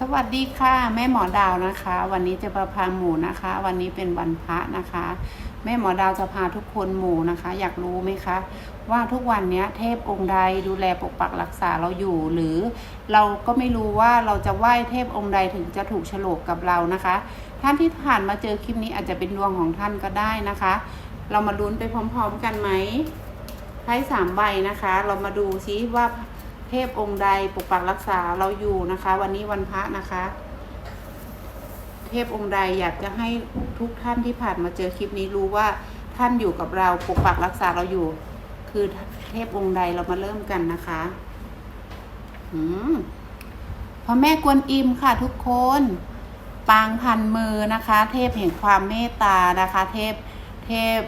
สวัสดีค่ะ แม่หมอดาวนะคะ วันนี้จะประพาหมูนะคะ วันนี้เป็นวันพระนะคะ แม่หมอดาวจะพาทุกคนหมูนะคะ อยากรู้ไหมคะ ว่าทุกวันนี้เทพองค์ใดดูแลปกปักรักษาเราอยู่หรือ เราก็ไม่รู้ว่าเราจะไหว้เทพองค์ใดถึงจะถูกฉลกกับเรานะคะ ท่านที่ผ่านมาเจอคลิปนี้อาจจะเป็นดวงของท่านก็ได้นะคะ เรามาลุ้นไปพร้อม ๆ กันไหมไพ่สามใบนะคะ เรามาดูซิว่า เทพองค์ใดปกปักรักษาเราอยู่นะคะ วันนี้วันพระนะคะ เทพองค์ใดอยากจะให้ทุกท่านที่ผ่านมาเจอคลิปนี้รู้ว่าท่านอยู่กับเราปกปักรักษาเราอยู่ คือเทพองค์ใดเรามาเริ่มกันนะคะอืมพระแม่กวนอิมค่ะทุกคน ปางพันมือนะคะ เทพแห่งความเมตตานะคะ เทพเทพ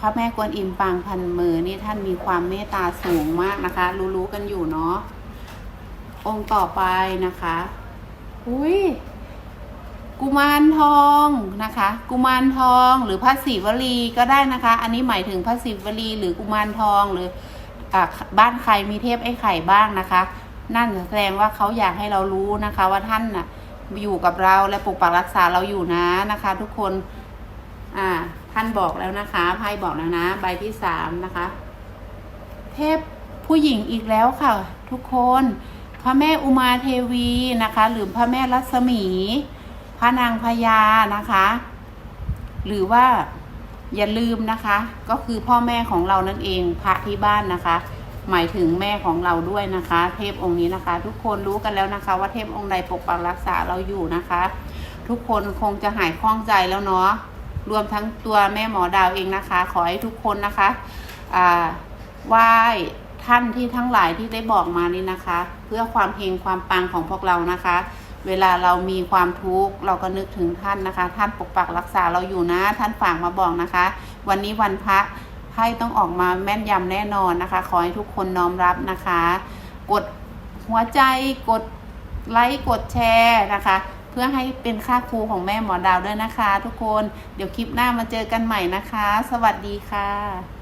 พระแม่กวนอิมปางพันมือนี่ท่านมีความเมตตาสูงมากนะคะ รู้ๆกันอยู่เนาะองค์ต่อไปนะคะ อุ้ยกุมารทองนะคะ กุมารทองหรือพระศิวลีก็ได้นะคะ อันนี้หมายถึงพระศิวลีหรือกุมารทองหรืออาบ้านใครมีเทพไอ้ไข่บ้างนะคะ นั่นแสดงว่าเขาอยากให้เรารู้นะคะ ว่าท่านน่ะอยู่กับเราและปกปักรักษาเราอยู่นะนะคะ ทุกคน อ่าานบอกแล้วนะคะไพ่บอกแล้วนะ ใบที่สามนะคะ เทพผู้หญิงอีกแล้วค่ะ ทุกคนพระแม่อุมาเทวีนะคะ หรือพระแม่รัศมี พระนางพญานะคะ หรือว่าอย่าลืมนะคะ ก็คือพ่อแม่ของเรานั่นเองพระที่บ้านนะคะ หมายถึงแม่ของเราด้วยนะคะ เทพองค์นี้นะคะ ทุกคนรู้กันแล้วนะคะ ว่าเทพองค์ใดปกปักรักษาเราอยู่นะคะ ทุกคนคงจะหายคล่องใจแล้วเนาะ รวมทั้งตัวแม่หมอดาวเองนะคะ ขอให้ทุกคนนะคะอ่าไหว้ท่านที่ทั้งหลายที่ได้บอกมานี่นะคะ เพื่อความเฮงความปังของพวกเรานะคะ เวลาเรามีความทุกข์เราก็นึกถึงท่านนะคะ ท่านปกปักรักษาเราอยู่นะ ท่านฝากมาบอกนะคะ วันนี้วันพระไพ่ต้องออกมาแม่นยำแน่นอนนะคะ ขอให้ทุกคนน้อมรับนะคะ กดหัวใจกดไลค์กดแชร์นะคะ เพื่อให้เป็นค่าครูของแม่หมอดาวด้วยนะคะ ทุกคน เดี๋ยวคลิปหน้ามาเจอกันใหม่นะคะ สวัสดีค่ะ